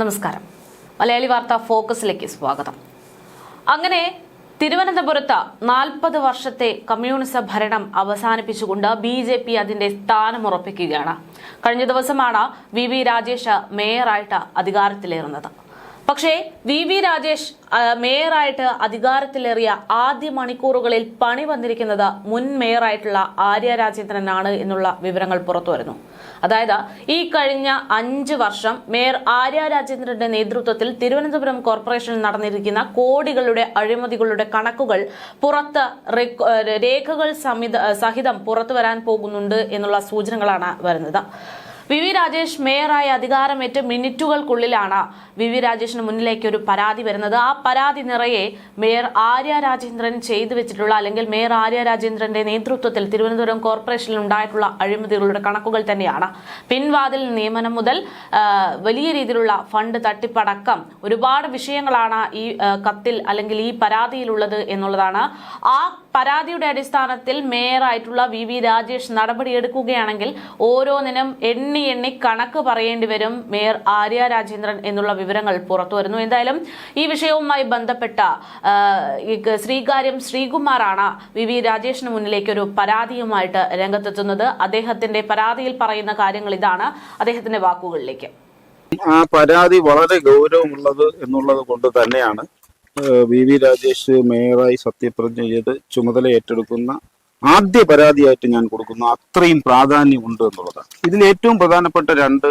നമസ്കാരം. മലയാളി വാർത്ത ഫോക്കസിലേക്ക് സ്വാഗതം. അങ്ങനെ തിരുവനന്തപുരത്ത് നാൽപ്പത് വർഷത്തെ കമ്മ്യൂണിസ്റ്റ് ഭരണം അവസാനിപ്പിച്ചുകൊണ്ട് ബി ജെ പി അതിന്റെ സ്ഥാനമുറപ്പിക്കുകയാണ് കഴിഞ്ഞ ദിവസമാണ് വി വി രാജേഷ് മേയറായിട്ട് അധികാരത്തിലേറുന്നത്. പക്ഷേ വി വി രാജേഷ് മേയറായിട്ട് അധികാരത്തിലേറിയ ആദ്യ മണിക്കൂറുകളിൽ പണി വന്നിരിക്കുന്നത് മുൻ മേയറായിട്ടുള്ള ആര്യ രാജേന്ദ്രനാണ് എന്നുള്ള വിവരങ്ങൾ പുറത്തു വരുന്നു. അതായത് ഈ കഴിഞ്ഞ അഞ്ച് വർഷം മേയർ ആര്യ രാജേന്ദ്രന്റെ നേതൃത്വത്തിൽ തിരുവനന്തപുരം കോർപ്പറേഷനിൽ നടന്നിരിക്കുന്ന കോടികളുടെ അഴിമതികളുടെ കണക്കുകൾ പുറത്ത് രേഖകൾ സഹിതം പുറത്തു വരാൻ പോകുന്നുണ്ട് എന്നുള്ള സൂചനകളാണ് വരുന്നത്. വി വി രാജേഷ് മേയറായി അധികാരമേറ്റ് മിനിറ്റുകൾക്കുള്ളിലാണ് വി വി രാജേഷിന് മുന്നിലേക്ക് ഒരു പരാതി വരുന്നത്. ആ പരാതി നിറയെ മേയർ ആര്യ രാജേന്ദ്രൻ ചെയ്തു വെച്ചിട്ടുള്ള അല്ലെങ്കിൽ മേയർ ആര്യ രാജേന്ദ്രന്റെ നേതൃത്വത്തിൽ തിരുവനന്തപുരം കോർപ്പറേഷനിൽ ഉണ്ടായിട്ടുള്ള അഴിമതികളുടെ കണക്കുകൾ തന്നെയാണ്. പിൻവാതിൽ നിയമനം മുതൽ വലിയ രീതിയിലുള്ള ഫണ്ട് തട്ടിപ്പടക്കം ഒരുപാട് വിഷയങ്ങളാണ് ഈ കത്തിൽ അല്ലെങ്കിൽ ഈ പരാതിയിലുള്ളത് എന്നുള്ളതാണ്. ആ പരാതിയുടെ അടിസ്ഥാനത്തിൽ മേയറായിട്ടുള്ള വി വി രാജേഷ് നടപടിയെടുക്കുകയാണെങ്കിൽ ഓരോന്നിനും എണ്ണി എണ്ണി കണക്ക് പറയേണ്ടി വരും മേയർ ആര്യ രാജേന്ദ്രൻ എന്നുള്ള വിവരങ്ങൾ പുറത്തു വരുന്നു. എന്തായാലും ഈ വിഷയവുമായി ബന്ധപ്പെട്ട ശ്രീകാര്യം ശ്രീകുമാറാണ് വി വി രാജേഷിന് മുന്നിലേക്ക് ഒരു പരാതിയുമായിട്ട് രംഗത്തെത്തുന്നത്. അദ്ദേഹത്തിന്റെ പരാതിയിൽ പറയുന്ന കാര്യങ്ങൾ ഇതാണ്. അദ്ദേഹത്തിന്റെ വാക്കുകളിലേക്ക്. ആ പരാതി വളരെ ഗൗരവമുള്ളത് എന്നുള്ളത് കൊണ്ട് തന്നെയാണ് വി വി രാജേഷ് മേയറായി സത്യപ്രതിജ്ഞ ചെയ്ത് ചുമതല ഏറ്റെടുക്കുന്ന ആദ്യ പരാതിയായിട്ട് ഞാൻ കൊടുക്കുന്നു. അത്രയും പ്രാധാന്യമുണ്ട് എന്നുള്ളതാണ്. ഇതിൽ ഏറ്റവും പ്രധാനപ്പെട്ട രണ്ട്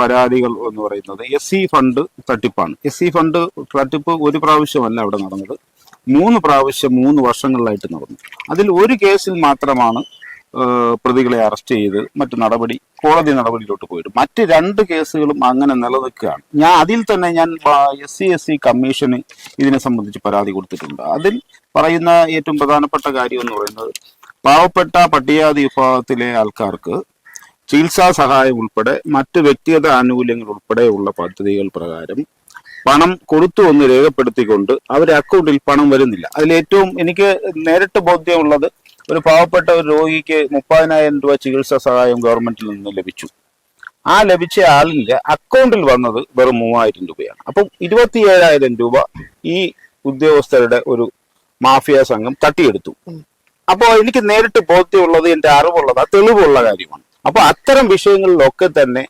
പരാതികൾ എന്ന് പറയുന്നത് എസ് സി ഫണ്ട് തട്ടിപ്പാണ്. എസ് സി ഫണ്ട് തട്ടിപ്പ് ഒരു പ്രാവശ്യമല്ല അവിടെ നടന്നത്. മൂന്ന് പ്രാവശ്യം മൂന്ന് വർഷങ്ങളിലായിട്ട് നടന്നു. അതിൽ ഒരു കേസിൽ മാത്രമാണ് പ്രതികളെ അറസ്റ്റ് ചെയ്ത് മറ്റു നടപടി കോടതി നടപടിയിലോട്ട് പോയിട്ട് മറ്റ് രണ്ട് കേസുകളും അങ്ങനെ നിലനിൽക്കുകയാണ്. ഞാൻ അതിൽ തന്നെ ഞാൻ എസ് സി എസ് സി കമ്മീഷന് ഇതിനെ സംബന്ധിച്ച് പരാതി കൊടുത്തിട്ടുണ്ട്. അതിൽ പറയുന്ന ഏറ്റവും പ്രധാനപ്പെട്ട കാര്യം എന്ന് പറയുന്നത് പാവപ്പെട്ട പട്ടികജാതി വിഭാഗത്തിലെ ആൾക്കാർക്ക് ചികിത്സാ സഹായം ഉൾപ്പെടെ മറ്റ് വ്യക്തിഗത ആനുകൂല്യങ്ങൾ ഉൾപ്പെടെയുള്ള പദ്ധതികൾ പ്രകാരം പണം കൊടുത്തു എന്ന് രേഖപ്പെടുത്തിക്കൊണ്ട് അവരുടെ അക്കൗണ്ടിൽ പണം വരുന്നില്ല. അതിൽ ഏറ്റവും എനിക്ക് നേരിട്ട് ബോധ്യമുള്ളത് ഒരു പാവപ്പെട്ട ഒരു രോഗിക്ക് മുപ്പതിനായിരം രൂപ ചികിത്സാ സഹായം ഗവൺമെന്റിൽ നിന്ന് ലഭിച്ചു. ആ ലഭിച്ച ആളിന്റെ അക്കൗണ്ടിൽ വന്നത് വെറും മൂവായിരം രൂപയാണ്. അപ്പം ഇരുപത്തി ഏഴായിരം രൂപ ഈ ഉദ്യോഗസ്ഥരുടെ ഒരു മാഫിയ സംഘം തട്ടിയെടുത്തു. അപ്പോൾ എനിക്ക് നേരിട്ട് ബോധ്യമുള്ളത് എന്റെ അറിവുള്ളത് ആ തെളിവുള്ള കാര്യമാണ്. അപ്പൊ അത്തരം വിഷയങ്ങളിലൊക്കെ തന്നെ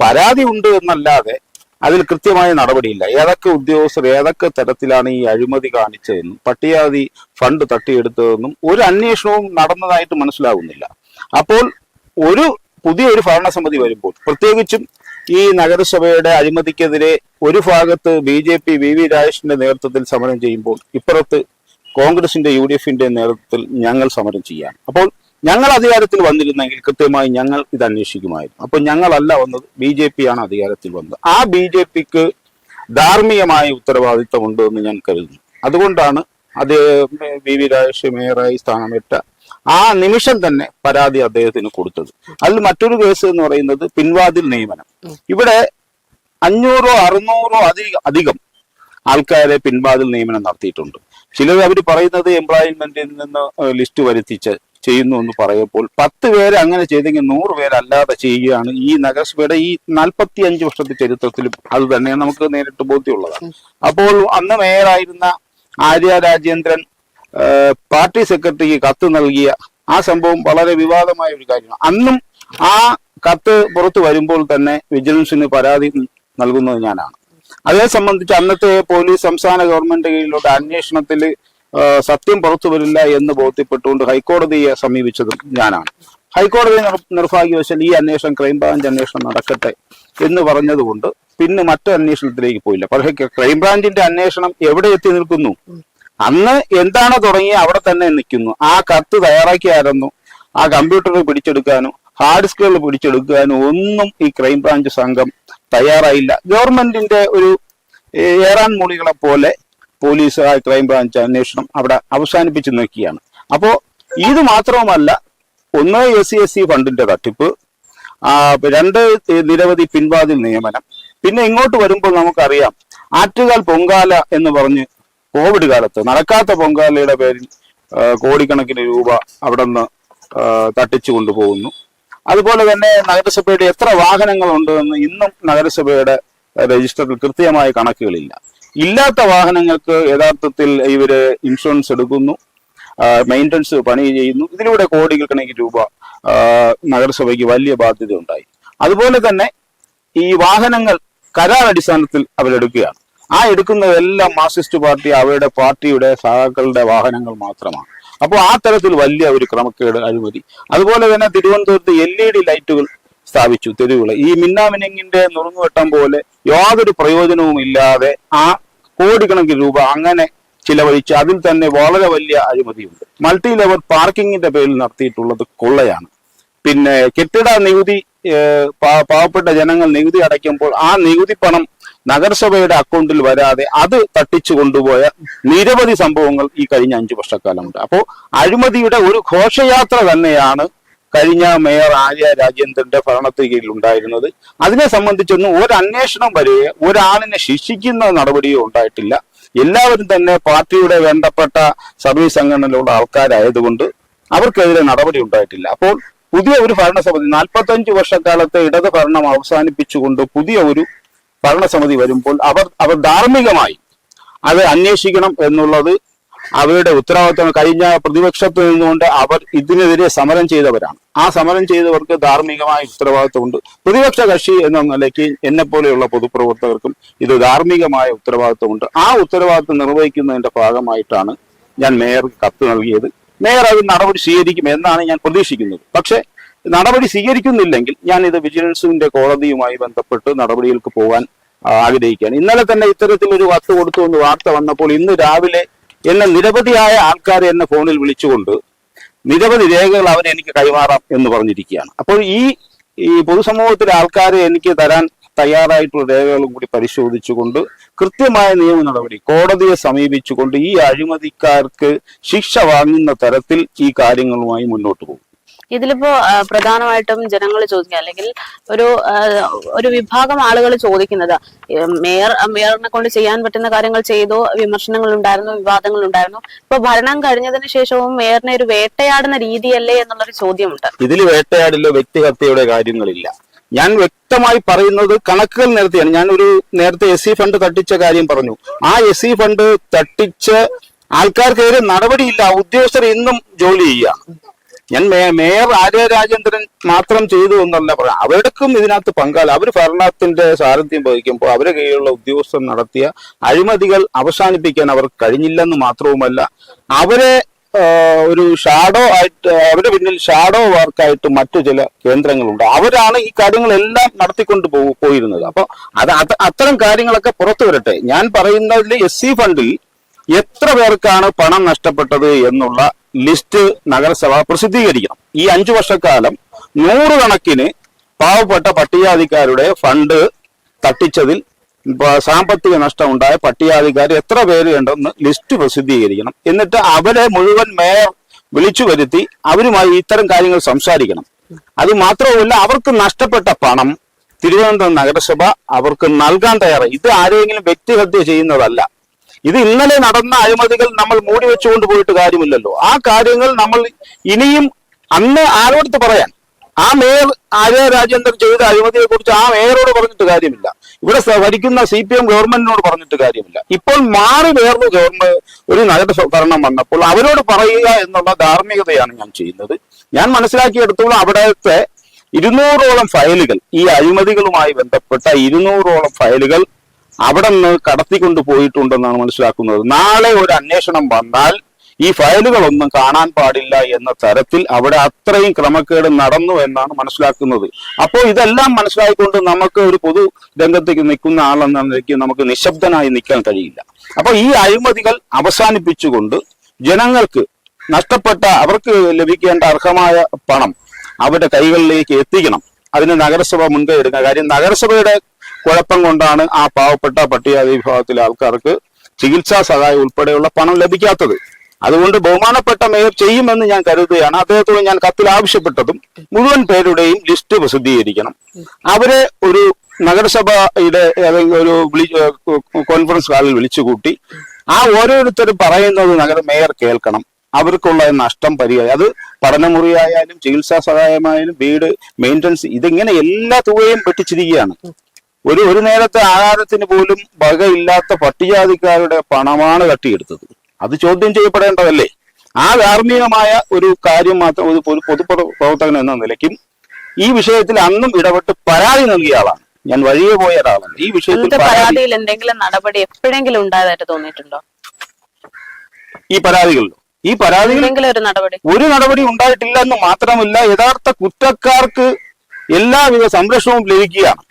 പരാതി ഉണ്ട് എന്നല്ലാതെ അതിൽ കൃത്യമായ നടപടിയില്ല. ഏതൊക്കെ ഉദ്യോഗസ്ഥർ ഏതൊക്കെ തരത്തിലാണ് ഈ അഴിമതി കാണിച്ചതെന്നും പട്ടികാതി ഫണ്ട് തട്ടിയെടുത്തതെന്നും ഒരു അന്വേഷണവും നടന്നതായിട്ട് മനസ്സിലാകുന്നില്ല അപ്പോൾ ഒരു പുതിയൊരു ഭരണസമിതി വരുമ്പോൾ പ്രത്യേകിച്ചും ഈ നഗരസഭയുടെ അഴിമതിക്കെതിരെ ഒരു ഭാഗത്ത് B J P V V രാജേഷിന്റെ നേതൃത്വത്തിൽ സമരം ചെയ്യുമ്പോൾ ഇപ്പുറത്ത് കോൺഗ്രസിന്റെ യു ഡി എഫിന്റെ നേതൃത്വത്തിൽ ഞങ്ങൾ സമരം ചെയ്യാം അപ്പോൾ ഞങ്ങൾ അധികാരത്തിൽ വന്നിരുന്നെങ്കിൽ കൃത്യമായി ഞങ്ങൾ ഇത് അന്വേഷിക്കുമായിരുന്നു. അപ്പൊ ഞങ്ങളല്ല വന്നത് ബി ജെ പി ആണ് അധികാരത്തിൽ വന്നത്. ആ ബി ജെ പിക്ക് ധാർമ്മികമായ ഉത്തരവാദിത്തമുണ്ട് എന്ന് ഞാൻ കരുതുന്നു. അതുകൊണ്ടാണ് അത് വി വി രാജേഷ് മേയറായി സ്ഥാനമേറ്റ ആ നിമിഷം തന്നെ പരാതി അദ്ദേഹത്തിന് കൊടുത്തത്. അതിൽ മറ്റൊരു കേസ് എന്ന് പറയുന്നത് പിൻവാതിൽ നിയമനം. ഇവിടെ അഞ്ഞൂറോ അറുന്നൂറോ അധികം അധികം ആൾക്കാരെ പിൻവാതിൽ നിയമനം നടത്തിയിട്ടുണ്ട്. ചിലർ അവർ പറയുന്നത് എംപ്ലോയ്മെന്റിൽ നിന്ന് ലിസ്റ്റ് വരുത്തിച്ച് ചെയ്യുന്നു എന്ന് പറയുമ്പോൾ പത്ത് പേര് അങ്ങനെ ചെയ്തെങ്കിൽ നൂറ് പേരല്ലാതെ ചെയ്യുകയാണ് ഈ നഗരസഭയുടെ ഈ നാൽപ്പത്തി അഞ്ച് വർഷത്തെ ചരിത്രത്തിലും അത് തന്നെ നമുക്ക് നേരിട്ട് ബോധ്യമുള്ളതാണ് അപ്പോൾ അന്ന് മേയറായിരുന്ന ആര്യ രാജേന്ദ്രൻ പാർട്ടി സെക്രട്ടറിക്ക് കത്ത് നൽകിയ ആ സംഭവം വളരെ വിവാദമായ ഒരു കാര്യമാണ്. അന്നും ആ കത്ത് പുറത്തു വരുമ്പോൾ തന്നെ വിജിലൻസിന് പരാതി നൽകുന്നത് ഞാനാണ്. അതേ സംബന്ധിച്ച് അന്നത്തെ പോലീസ് സംസ്ഥാന ഗവൺമെന്റ് കീഴിലുള്ള അന്വേഷണത്തിൽ സത്യം പുറത്തു വരില്ല എന്ന് ബോധ്യപ്പെട്ടുകൊണ്ട് ഹൈക്കോടതിയെ സമീപിച്ചതും ഞാനാണ്. ഹൈക്കോടതി നിർ- നിർഭാഗ്യവശാൽ ഈ അന്വേഷണം ക്രൈംബ്രാഞ്ച് അന്വേഷണം നടക്കട്ടെ എന്ന് പറഞ്ഞതുകൊണ്ട് പിന്നെ മറ്റു അന്വേഷണത്തിലേക്ക് പോയില്ല. പക്ഷേ ക്രൈംബ്രാഞ്ചിന്റെ അന്വേഷണം എവിടെ എത്തി നിൽക്കുന്നു? അന്ന് എന്താണ് തുടങ്ങി അവിടെ തന്നെ നിൽക്കുന്നു. ആ കത്ത് തയ്യാറാക്കിയായിരുന്നു. ആ കമ്പ്യൂട്ടർ പിടിച്ചെടുക്കാനോ ഹാർഡ് ഡിസ്കുകൾ പിടിച്ചെടുക്കാനോ ഒന്നും ഈ ക്രൈംബ്രാഞ്ച് സംഘം തയ്യാറായില്ല. ഗവൺമെന്റിന്റെ ഒരു ഏറാൻ മൂളികളെ പോലെ പോലീസ് ക്രൈംബ്രാഞ്ച് അന്വേഷണം അവിടെ അവസാനിപ്പിച്ചു നോക്കിയാണ്. അപ്പോ ഇത് മാത്രവുമല്ല ഒന്ന് എസ് സി എസ് സി ഫണ്ടിന്റെ തട്ടിപ്പ് രണ്ട് നിരവധി പിൻവാതിൽ നിയമനം. പിന്നെ ഇങ്ങോട്ട് വരുമ്പോൾ നമുക്കറിയാം ആറ്റുകാൽ പൊങ്കാല എന്ന് പറഞ്ഞ് കോവിഡ് കാലത്ത് നടക്കാത്ത പൊങ്കാലയുടെ പേരിൽ കോടിക്കണക്കിന് രൂപ അവിടെ നിന്ന് തട്ടിച്ചു കൊണ്ടുപോകുന്നു. അതുപോലെ തന്നെ നഗരസഭയുടെ എത്ര വാഹനങ്ങളുണ്ട് എന്ന് ഇന്നും നഗരസഭയുടെ രജിസ്റ്ററിൽ കൃത്യമായ കണക്കുകളില്ല. ഇല്ലാത്ത വാഹനങ്ങൾക്ക് യഥാർത്ഥത്തിൽ ഇവർ ഇൻഷുറൻസ് എടുക്കുന്നു. മെയിന്റനൻസ് പണി ചെയ്യുന്നു. ഇതിലൂടെ കോടികൾ കണക്കിന് രൂപ നഗരസഭയ്ക്ക് വലിയ ബാധ്യത ഉണ്ടായി. അതുപോലെ തന്നെ ഈ വാഹനങ്ങൾ കരാർ അടിസ്ഥാനത്തിൽ അവരെടുക്കുകയാണ്. ആ എടുക്കുന്നതെല്ലാം മാർക്സിസ്റ്റ് പാർട്ടി അവരുടെ പാർട്ടിയുടെ സഹാക്കളുടെ വാഹനങ്ങൾ മാത്രമാണ്. അപ്പോൾ ആ തരത്തിൽ വലിയ ഒരു ക്രമക്കേട് അഴിമതി. അതുപോലെ തന്നെ തിരുവനന്തപുരത്ത് എൽ ഇ ഡി ലൈറ്റുകൾ സ്ഥാപിച്ചു തെരുവുകൾ. ഈ മിന്നാമിനിങ്ങിന്റെ നുറുങ്ങുവെട്ടം പോലെ യാതൊരു പ്രയോജനവും ഇല്ലാതെ ആ കോടിക്കണക്കിന് രൂപ അങ്ങനെ ചിലവഴിച്ച് അതിൽ തന്നെ വളരെ വലിയ അഴിമതിയുണ്ട്. മൾട്ടി ലെവൽ പാർക്കിങ്ങിന്റെ പേരിൽ നടത്തിയിട്ടുള്ളത് കൊള്ളയാണ്. പിന്നെ കെട്ടിട നികുതി പാവപ്പെട്ട ജനങ്ങൾ നികുതി അടയ്ക്കുമ്പോൾ ആ നികുതി പണം നഗരസഭയുടെ അക്കൗണ്ടിൽ വരാതെ അത് തട്ടിച്ചു കൊണ്ടുപോയ നിരവധി സംഭവങ്ങൾ ഈ കഴിഞ്ഞ അഞ്ചു വർഷക്കാലമുണ്ട്. അപ്പോൾ അഴിമതിയുടെ ഒരു ഘോഷയാത്ര തന്നെയാണ് കഴിഞ്ഞ മേയർ ആര്യ രാജേന്ദ്രന്റെ ഭരണത്തിൽ കീഴിൽ ഉണ്ടായിരുന്നത്. അതിനെ സംബന്ധിച്ചൊന്നും ഒരു അന്വേഷണം വരികയോ ഒരാളിനെ ശിക്ഷിക്കുന്ന നടപടിയോ ഉണ്ടായിട്ടില്ല. എല്ലാവരും തന്നെ പാർട്ടിയുടെ വേണ്ടപ്പെട്ട സർവീസ് സംഘടനയിലുള്ള ആൾക്കാരായതുകൊണ്ട് അവർക്കെതിരെ നടപടി ഉണ്ടായിട്ടില്ല. അപ്പോൾ പുതിയ ഒരു ഭരണസമിതി നാൽപ്പത്തഞ്ച് വർഷക്കാലത്തെ ഇടത് ഭരണം അവസാനിപ്പിച്ചുകൊണ്ട് പുതിയ ഒരു ഭരണസമിതി വരുമ്പോൾ അവർ അവർ ധാർമ്മികമായി അത് അന്വേഷിക്കണം എന്നുള്ളത് അവരുടെ ഉത്തരവാദിത്തം കഴിഞ്ഞ പ്രതിപക്ഷത്ത് നിന്നുകൊണ്ട് അവർ ഇതിനെതിരെ സമരം ചെയ്തവരാണ്. ആ സമരം ചെയ്തവർക്ക് ധാർമ്മികമായ ഉത്തരവാദിത്തമുണ്ട് പ്രതിപക്ഷ കക്ഷി എന്ന നിലയ്ക്ക് എന്നെ പോലെയുള്ള പൊതുപ്രവർത്തകർക്കും ഇത് ധാർമ്മികമായ ഉത്തരവാദിത്തമുണ്ട് ആ ഉത്തരവാദിത്തം നിർവഹിക്കുന്നതിന്റെ ഭാഗമായിട്ടാണ് ഞാൻ മേയർക്ക് കത്ത് നൽകിയത്. മേയർ അത് നടപടി സ്വീകരിക്കും എന്നാണ് ഞാൻ പ്രതീക്ഷിക്കുന്നത്. പക്ഷേ നടപടി സ്വീകരിക്കുന്നില്ലെങ്കിൽ ഞാൻ ഇത് വിജിലൻസിന്റെ കോടതിയുമായി ബന്ധപ്പെട്ട് നടപടികൾക്ക് പോകാൻ ആഗ്രഹിക്കുകയാണ്. ഇന്നലെ തന്നെ ഇത്തരത്തിൽ ഒരു കത്ത് കൊടുത്തു എന്ന് വാർത്ത വന്നപ്പോൾ ഇന്ന് രാവിലെ എന്നെ നിരവധിയായ ആൾക്കാർ എന്നെ ഫോണിൽ വിളിച്ചുകൊണ്ട് നിരവധി രേഖകൾ അവർ എനിക്ക് കൈമാറാം എന്ന് പറഞ്ഞിരിക്കുകയാണ്. അപ്പോൾ ഈ ഈ പൊതുസമൂഹത്തിലെ ആൾക്കാരെ എനിക്ക് തരാൻ തയ്യാറായിട്ടുള്ള രേഖകളും കൂടി പരിശോധിച്ചുകൊണ്ട് കൃത്യമായ നിയമ നടപടി കോടതിയെ സമീപിച്ചുകൊണ്ട് ഈ അഴിമതിക്കാർക്ക് ശിക്ഷ വാങ്ങുന്ന തരത്തിൽ ഈ കാര്യങ്ങളുമായി മുന്നോട്ട് പോകും. ഇതിലിപ്പോ പ്രധാനമായിട്ടും ജനങ്ങൾ ചോദിക്കുക അല്ലെങ്കിൽ ഒരു ഒരു വിഭാഗം ആളുകൾ ചോദിക്കുന്നത് മേയർ മേയറിനെ കൊണ്ട് ചെയ്യാൻ പറ്റുന്ന കാര്യങ്ങൾ ചെയ്തു വിമർശനങ്ങൾ ഉണ്ടായിരുന്നു വിവാദങ്ങൾ ഉണ്ടായിരുന്നു. ഇപ്പൊ ഭരണം കഴിഞ്ഞതിന് ശേഷവും മേയറിനെ ഒരു വേട്ടയാടുന്ന രീതിയല്ലേ എന്നുള്ളൊരു ചോദ്യമുണ്ട്. ഇതിൽ വേട്ടയാടില്ല വ്യക്തിഹത്യയുടെ കാര്യങ്ങളില്ല. ഞാൻ വ്യക്തമായി പറയുന്നത് കണക്കുകൾ നേരത്തെയാണ്. ഞാൻ ഒരു നേരത്തെ എസ് ഫണ്ട് തട്ടിച്ച കാര്യം പറഞ്ഞു. ആ എസ് സി ഫണ്ട് തട്ടിച്ച് ആൾക്കാർക്കെതിരെ നടപടിയില്ല. ഉദ്യോഗസ്ഥർ ഇന്നും ജോലി ചെയ്യുക. ഞാൻ മേയർ ആര്യ രാജേന്ദ്രൻ മാത്രം ചെയ്തു എന്നല്ല പറയാം അവർക്കും ഇതിനകത്ത് പങ്കാല അവർ ഭരണത്തിന്റെ സാരഥ്യം വഹിക്കുമ്പോൾ അവരെ കീഴിലുള്ള ഉദ്യോഗസ്ഥർ നടത്തിയ അഴിമതികൾ അവസാനിപ്പിക്കാൻ അവർ കഴിഞ്ഞില്ലെന്ന് മാത്രവുമല്ല അവരെ ഒരു ഷാഡോ ആയിട്ട് അവരുടെ പിന്നിൽ ഷാഡോ വർക്കായിട്ട് മറ്റു ചില കേന്ദ്രങ്ങളുണ്ട്. അവരാണ് ഈ കാര്യങ്ങളെല്ലാം നടത്തിക്കൊണ്ട് പോയിരുന്നത്. അപ്പൊ അത് അത് അത്തരം കാര്യങ്ങളൊക്കെ പുറത്തു വരട്ടെ. ഞാൻ പറയുന്നതിൽ എസ് സി ഫണ്ടിൽ എത്ര പേർക്കാണ് പണം നഷ്ടപ്പെട്ടത് എന്നുള്ള ലിസ്റ്റ് നഗരസഭ പ്രസിദ്ധീകരിക്കണം. ഈ അഞ്ചു വർഷക്കാലം നൂറുകണക്കിന് പാവപ്പെട്ട പട്ടികജാതിക്കാരുടെ ഫണ്ട് തട്ടിച്ചതിൽ സാമ്പത്തിക നഷ്ടം ഉണ്ടായ പട്ടികജാതിക്കാർ എത്ര പേര് ഉണ്ടെന്ന് ലിസ്റ്റ് പ്രസിദ്ധീകരിക്കണം. എന്നിട്ട് അവരെ മുഴുവൻ മേയർ വിളിച്ചു വരുത്തി അവരുമായി ഇത്തരം കാര്യങ്ങൾ സംസാരിക്കണം. അത് മാത്രവുമല്ല അവർക്ക് നഷ്ടപ്പെട്ട പണം തിരുവനന്തപുരം നഗരസഭ അവർക്ക് നൽകാൻ തയ്യാറായി. ഇത് ആരെങ്കിലും വ്യക്തിഹത്യ ചെയ്യുന്നതല്ല. ഇത് ഇന്നലെ നടന്ന അഴിമതികൾ നമ്മൾ മൂടി വെച്ചുകൊണ്ട് പോയിട്ട് കാര്യമില്ലല്ലോ. ആ കാര്യങ്ങൾ നമ്മൾ ഇനിയും അന്ന് ആരോടത്ത് പറയാൻ? ആ മേയർ ആര്യ രാജേന്ദ്രൻ ചെയ്ത അഴിമതിയെ കുറിച്ച് ആ മേയറോട് പറഞ്ഞിട്ട് കാര്യമില്ല. ഇവിടെ ഭരിക്കുന്ന സി പി എം ഗവൺമെന്റിനോട് പറഞ്ഞിട്ട് കാര്യമില്ല. ഇപ്പോൾ മാറി വേർന്ന് ഗവൺമെന്റ് ഒരു നഗര ഭരണം വന്നപ്പോൾ അവരോട് പറയുക എന്നുള്ള ധാർമ്മികതയാണ് ഞാൻ ചെയ്യുന്നത്. ഞാൻ മനസ്സിലാക്കിയെടുത്തോളം അവിടത്തെ ഇരുന്നൂറോളം ഫയലുകൾ ഈ അഴിമതികളുമായി ബന്ധപ്പെട്ട ഇരുന്നൂറോളം ഫയലുകൾ അവിടെ നിന്ന് കടത്തിക്കൊണ്ട് പോയിട്ടുണ്ടെന്നാണ് മനസ്സിലാക്കുന്നത്. നാളെ ഒരു അന്വേഷണം വന്നാൽ ഈ ഫയലുകളൊന്നും കാണാൻ പാടില്ല എന്ന തരത്തിൽ അവിടെ അത്രയും ക്രമക്കേട് നടന്നു എന്നാണ് മനസ്സിലാക്കുന്നത്. അപ്പോൾ ഇതെല്ലാം മനസ്സിലായിക്കൊണ്ട് നമുക്ക് ഒരു പൊതു രംഗത്തേക്ക് നിൽക്കുന്ന ആളെന്ന നിലയ്ക്ക് നമുക്ക് നിശബ്ദനായി നിൽക്കാൻ കഴിയില്ല. അപ്പൊ ഈ അഴിമതികൾ അവസാനിപ്പിച്ചുകൊണ്ട് ജനങ്ങൾക്ക് നഷ്ടപ്പെട്ട അവർക്ക് ലഭിക്കേണ്ട അർഹമായ പണം അവരുടെ കൈകളിലേക്ക് എത്തിക്കണം. അതിന് നഗരസഭ മുൻകൈ എടുക്കുക. കാര്യം നഗരസഭയുടെ കുഴപ്പം കൊണ്ടാണ് ആ പാവപ്പെട്ട പട്ടികജാതി വിഭാഗത്തിലെ ആൾക്കാർക്ക് ചികിത്സാ സഹായം ഉൾപ്പെടെയുള്ള പണം ലഭിക്കാത്തത്. അതുകൊണ്ട് ബഹുമാനപ്പെട്ട മേയർ ചെയ്യുമെന്ന് ഞാൻ കരുതുകയാണ്. അദ്ദേഹത്തോട് ഞാൻ കത്തിൽ ആവശ്യപ്പെട്ടതും മുഴുവൻ പേരുടെയും ലിസ്റ്റ് പ്രസിദ്ധീകരിക്കണം. അവരെ ഒരു നഗരസഭയുടെ ഏതെങ്കിലും ഒരു വിളി കോൺഫറൻസ് ഹാളിൽ വിളിച്ചുകൂട്ടി ആ ഓരോരുത്തരും പറയുന്നത് നഗര മേയർ കേൾക്കണം. അവർക്കുള്ള നഷ്ടം പരിഹാരം അത് പഠനമുറിയായാലും ചികിത്സാ സഹായമായാലും വീട് മെയിന്റനൻസ് ഇതിങ്ങനെ എല്ലാ തുകയും വെട്ടിച്ചിരിക്കുകയാണ്. ഒരു ഒരു നേരത്തെ ആഹാരത്തിന് പോലും വകയില്ലാത്ത പട്ടികജാതിക്കാരുടെ പണമാണ് തട്ടിയെടുത്തത്. അത് ചോദ്യം ചെയ്യപ്പെടേണ്ടതല്ലേ? ആ ധാർമ്മികമായ ഒരു കാര്യം മാത്രം ഒരു പൊതു പൊതുപ്രവർത്തകൻ എന്ന നിലയ്ക്കും ഈ വിഷയത്തിൽ അന്നും ഇടപെട്ട് പരാതി നൽകിയ ആളാണ്. ഞാൻ വഴിയെ പോയ ഒരാളാണ്. ഈ വിഷയത്തിൽ പരാതിയിൽ എന്തെങ്കിലും നടപടി എപ്പോഴെങ്കിലും ഉണ്ടായതായിട്ട് തോന്നിയിട്ടുണ്ടോ? ഈ പരാതികളിലോ ഈ പരാതി എന്തെങ്കിലും ഒരു നടപടി? ഒരു നടപടി ഉണ്ടായിട്ടില്ല എന്ന് മാത്രമല്ല യഥാർത്ഥ കുറ്റക്കാർക്ക് എല്ലാവിധ സംരക്ഷണവും ലഭിക്കുകയാണ്.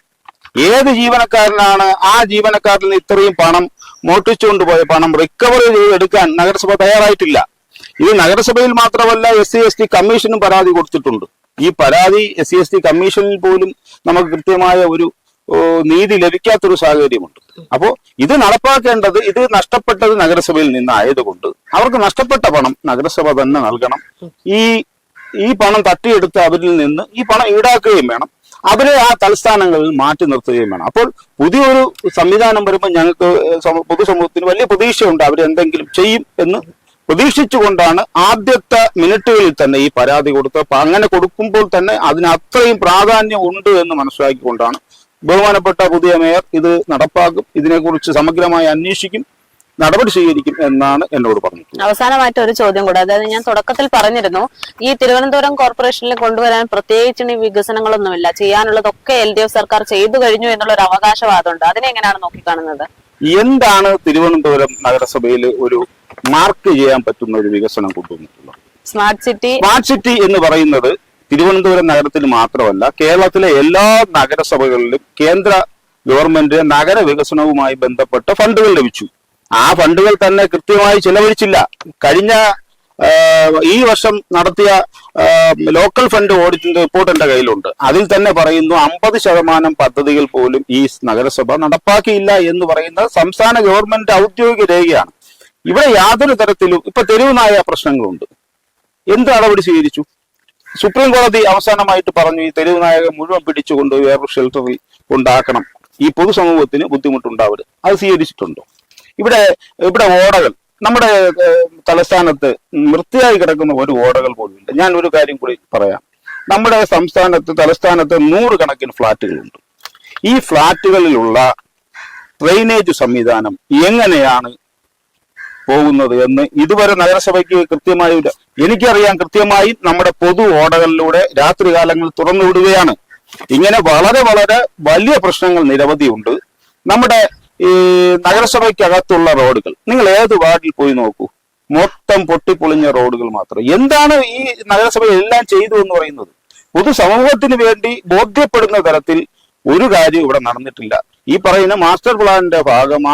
ഏത് ജീവനക്കാരനാണ് ആ ജീവനക്കാരിൽ ഇത്രയും പണം മോഷ്ടിച്ചുകൊണ്ട് പോയ പണം റിക്കവറി ചെയ്തെടുക്കാൻ നഗരസഭ തയ്യാറായിട്ടില്ല. ഇത് നഗരസഭയിൽ മാത്രമല്ല എസ് സി എസ് ടി കമ്മീഷനും പരാതി കൊടുത്തിട്ടുണ്ട്. ഈ പരാതി എസ് സി എസ് ടി കമ്മീഷനിൽ പോലും നമുക്ക് കൃത്യമായ ഒരു നീതി ലഭിക്കാത്തൊരു സാഹചര്യമുണ്ട്. അപ്പോൾ ഇത് നടപ്പാക്കേണ്ടത് ഇത് നഷ്ടപ്പെട്ടത് നഗരസഭയിൽ നിന്നായതുകൊണ്ട് അവർക്ക് നഷ്ടപ്പെട്ട പണം നഗരസഭ തന്നെ നൽകണം. ഈ ഈ പണം തട്ടിയെടുത്ത് അവരിൽ നിന്ന് ഈ പണം ഈടാക്കുകയും വേണം. അവരെ ആ തലസ്ഥാനങ്ങളിൽ മാറ്റി നിർത്തുകയും വേണം. അപ്പോൾ പുതിയൊരു സംവിധാനം വരുമ്പോൾ ഞങ്ങൾക്ക് സമ- പൊതുസമൂഹത്തിന് വലിയ പ്രതീക്ഷയുണ്ട്. അവരെന്തെങ്കിലും ചെയ്യും എന്ന് പ്രതീക്ഷിച്ചുകൊണ്ടാണ് ആദ്യത്തെ മിനിറ്റുകളിൽ തന്നെ ഈ പരാതി കൊടുത്ത് അങ്ങനെ കൊടുക്കുമ്പോൾ തന്നെ അതിന് അത്രയും പ്രാധാന്യം ഉണ്ട് എന്ന് മനസ്സിലാക്കിക്കൊണ്ടാണ് ബഹുമാനപ്പെട്ട പുതിയ മേയർ ഇത് നടപ്പാക്കും. ഇതിനെക്കുറിച്ച് സമഗ്രമായി അന്വേഷിക്കും. നടപടി സ്വീകരിക്കും എന്നാണ് എന്നോട് പറഞ്ഞത് അവസാനമായിട്ട് ഒരു ചോദ്യം കൂടെ അതായത് ഞാൻ തുടക്കത്തിൽ പറഞ്ഞിരുന്നു ഈ തിരുവനന്തപുരം കോർപ്പറേഷനിൽ കൊണ്ടുവരാൻ പ്രത്യേകിച്ച് ഇനി വികസനങ്ങളൊന്നുമില്ല ചെയ്യാനുള്ളതൊക്കെ എൽ ഡി എഫ് സർക്കാർ ചെയ്തു കഴിഞ്ഞു എന്നുള്ള ഒരു അവകാശവാദമുണ്ട്. അതിനെ എങ്ങനെയാണ് നോക്കിക്കാണുന്നത്? എന്താണ് തിരുവനന്തപുരം നഗരസഭയിൽ ഒരു മാർക്ക് ചെയ്യാൻ പറ്റുന്ന ഒരു വികസനം കൊണ്ടുവന്നിട്ടുള്ളത്? Smart city. സ്മാർട്ട് സിറ്റി എന്ന് പറയുന്നത് തിരുവനന്തപുരം നഗരത്തിൽ മാത്രമല്ല കേരളത്തിലെ എല്ലാ നഗരസഭകളിലും കേന്ദ്ര ഗവൺമെന്റ് നഗര വികസനവുമായി ബന്ധപ്പെട്ട ഫണ്ടുകൾ ലഭിച്ചു. ആ ഫണ്ടുകൾ തന്നെ കൃത്യമായി ചെലവഴിച്ചില്ല. കഴിഞ്ഞ ഈ വർഷം നടത്തിയ ലോക്കൽ ഫണ്ട് ഓഡിറ്റിന്റെ റിപ്പോർട്ട് എന്റെ കയ്യിലുണ്ട്. അതിൽ തന്നെ പറയുന്നു അമ്പത് ശതമാനം പദ്ധതികൾ പോലും ഈ നഗരസഭ നടപ്പാക്കിയില്ല എന്ന് പറയുന്ന സംസ്ഥാന ഗവൺമെന്റ് ഔദ്യോഗിക രേഖയാണ്. ഇവിടെ യാതൊരു തരത്തിലും ഇപ്പൊ തെരുവുനായ പ്രശ്നങ്ങളുണ്ട്. എന്ത് നടപടി സ്വീകരിച്ചു? സുപ്രീം കോടതി അവസാനമായിട്ട് പറഞ്ഞു ഈ തെരുവ് മുഴുവൻ പിടിച്ചുകൊണ്ട് വേറൊരു ഷെൽട്ടറിൽ ഉണ്ടാക്കണം. ഈ പൊതുസമൂഹത്തിന് ബുദ്ധിമുട്ടുണ്ടാവരുത്. അത് സ്വീകരിച്ചിട്ടുണ്ടോ? ഇവിടെ ഇവിടെ ഓടകൾ. നമ്മുടെ തലസ്ഥാനത്ത് വൃത്തിയായി കിടക്കുന്ന ഒരു ഓടകൾ പോലും ഞാൻ ഒരു കാര്യം കൂടി പറയാം. നമ്മുടെ സംസ്ഥാനത്ത് തലസ്ഥാനത്ത് നൂറുകണക്കിന് ഫ്ളാറ്റുകളുണ്ട്. ഈ ഫ്ളാറ്റുകളിലുള്ള ഡ്രെയിനേജ് സംവിധാനം എങ്ങനെയാണ് പോകുന്നത് എന്ന് ഇതുവരെ നഗരസഭയ്ക്ക് കൃത്യമായി എനിക്കറിയാം കൃത്യമായി നമ്മുടെ പൊതു ഓടകളിലൂടെ രാത്രികാലങ്ങളിൽ തുറന്നു വിടുകയാണ് ഇങ്ങനെ വളരെ വളരെ വലിയ പ്രശ്നങ്ങൾ നിരവധിയുണ്ട്. നമ്മുടെ ഈ നഗരസഭയ്ക്കകത്തുള്ള റോഡുകൾ. നിങ്ങൾ ഏത് വാർഡിൽ പോയി നോക്കൂ. മൊത്തം പൊട്ടിപ്പൊളിഞ്ഞ റോഡുകൾ മാത്രം. എന്താണ് ഈ നഗരസഭ എല്ലാം ചെയ്തു എന്ന് പറയുന്നത്? പൊതുസമൂഹത്തിന് വേണ്ടി ബോധ്യപ്പെടുന്ന തരത്തിൽ ഒരു കാര്യം ഇവിടെ നടന്നിട്ടില്ല. ഈ പറയുന്ന മാസ്റ്റർ പ്ലാനിന്റെ ഭാഗമാ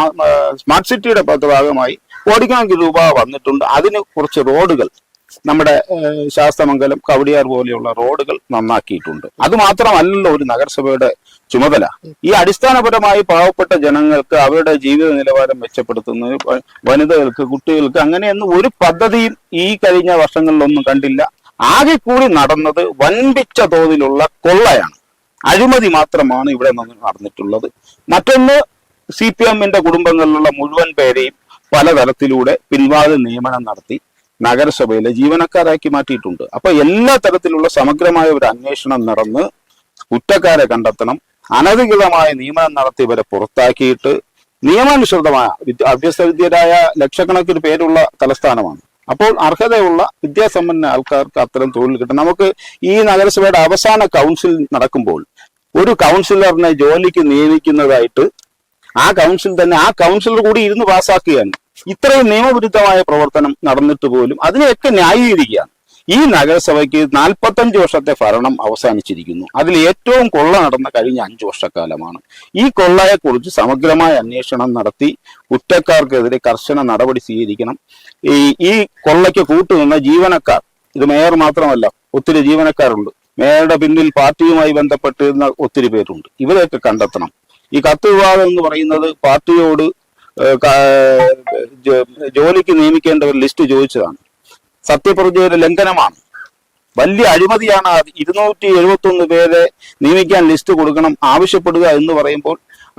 സ്മാർട്ട് സിറ്റിയുടെ ഭാഗമായി കോടിക്കണക്കിന് രൂപ വന്നിട്ടുണ്ട്. അതിന് കുറച്ച് റോഡുകൾ. നമ്മുടെ ശാസ്തമംഗലം കവടിയാർ പോലെയുള്ള റോഡുകൾ നന്നാക്കിയിട്ടുണ്ട്. അത് മാത്രമല്ലല്ലോ ഒരു നഗരസഭയുടെ ചുമതല. ഈ അടിസ്ഥാനപരമായി പാവപ്പെട്ട ജനങ്ങൾക്ക് അവരുടെ ജീവിത നിലവാരം മെച്ചപ്പെടുത്തുന്ന വനിതകൾക്ക് കുട്ടികൾക്ക് അങ്ങനെയൊന്നും ഒരു പദ്ധതിയും ഈ കഴിഞ്ഞ വർഷങ്ങളിലൊന്നും കണ്ടില്ല. ആകെ കൂടി നടന്നത് വൻപിച്ച തോതിലുള്ള കൊള്ളയാണ്. അഴിമതി മാത്രമാണ് ഇവിടെ നടന്നിട്ടുള്ളത്. മറ്റൊന്ന് സി പി എമ്മിന്റെ കുടുംബങ്ങളിലുള്ള മുഴുവൻ പേരെയും പലതരത്തിലൂടെ പിൻവാതിൽ നിയമനം നടത്തി. നഗരസഭയിലെ ജീവനക്കാരാക്കി മാറ്റിയിട്ടുണ്ട്. അപ്പൊ എല്ലാ തരത്തിലുള്ള സമഗ്രമായ ഒരു അന്വേഷണം നടന്ന് കുറ്റക്കാരെ കണ്ടെത്തണം അനധികൃതമായ നിയമനം നടത്തി ഇവരെ പുറത്താക്കിയിട്ട് നിയമാനുസൃതമായ വിദ്യ- അഭ്യസ്തവിദ്യരായ ലക്ഷക്കണക്കിന് പേരുള്ള തലസ്ഥാനമാണ്. അപ്പോൾ അർഹതയുള്ള വിദ്യാസമ്പന്ന ആൾക്കാർക്ക് അത്തരം തൊഴിൽ കിട്ടും നമുക്ക് ഈ നഗരസഭയുടെ അവസാന കൗൺസിൽ നടക്കുമ്പോൾ ഒരു കൗൺസിലറിനെ ജോലിക്ക് നിയമിക്കുന്നതായിട്ട് ആ കൗൺസിൽ തന്നെ ആ കൗൺസിലർ കൂടി ഇരുന്ന് പാസ്സാക്കുകയാണ് ഇത്രയും നിയമവിരുദ്ധമായ പ്രവർത്തനം നടന്നിട്ട് പോലും അതിനെയൊക്കെ ന്യായീകരിക്കുകയാണ്. ഈ നഗരസഭയ്ക്ക് നാൽപ്പത്തഞ്ച് വർഷത്തെ ഭരണം അവസാനിച്ചിരിക്കുന്നു. അതിൽ ഏറ്റവും കൊള്ള നടന്ന കഴിഞ്ഞ അഞ്ചു വർഷക്കാലമാണ്. ഈ കൊള്ളയെക്കുറിച്ച് സമഗ്രമായ അന്വേഷണം നടത്തി കുറ്റക്കാർക്കെതിരെ കർശന നടപടി സ്വീകരിക്കണം. ഈ ഈ കൊള്ളയ്ക്ക് കൂട്ടുനിന്ന ജീവനക്കാർ ഇത് മേയർ മാത്രമല്ല ഒത്തിരി ജീവനക്കാരുണ്ട്. മേയറുടെ പിന്നിൽ പാർട്ടിയുമായി ബന്ധപ്പെട്ടിരുന്ന ഒത്തിരി പേരുണ്ട്. ഇവരെയൊക്കെ കണ്ടെത്തണം. ഈ കത്ത് വിവാദം എന്ന് പറയുന്നത് പാർട്ടിയോട് ജോലിക്ക് നിയമിക്കേണ്ട ഒരു ലിസ്റ്റ് ചോദിച്ചതാണ്. സത്യപ്രതിജ്ഞയുടെ ലംഘനമാണ്. വലിയ അഴിമതിയാണ് ഇരുന്നൂറ്റി എഴുപത്തി ഒന്ന് പേരെ നിയമിക്കാൻ ലിസ്റ്റ് കൊടുക്കണം ആവശ്യപ്പെടുക എന്ന് പറയുമ്പോൾ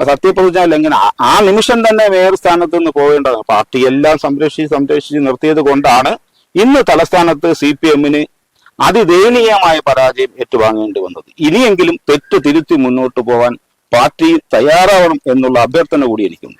സത്യപ്രതിജ്ഞ ലംഘനം. ആ നിമിഷം തന്നെ വേറെ സ്ഥാനത്ത് നിന്ന് പോകേണ്ടതാണ്. പാർട്ടി എല്ലാം സംരക്ഷിച്ച് സംരക്ഷിച്ച് നിർത്തിയത് കൊണ്ടാണ് ഇന്ന് തലസ്ഥാനത്ത് സി പി എമ്മിന് അതിദയനീയമായ പരാജയം ഏറ്റുവാങ്ങേണ്ടി വന്നത്. ഇനിയെങ്കിലും തെറ്റ് തിരുത്തി മുന്നോട്ട് പോകാൻ പാർട്ടി തയ്യാറാവണം എന്നുള്ള അഭ്യർത്ഥന കൂടി എനിക്കുണ്ട്.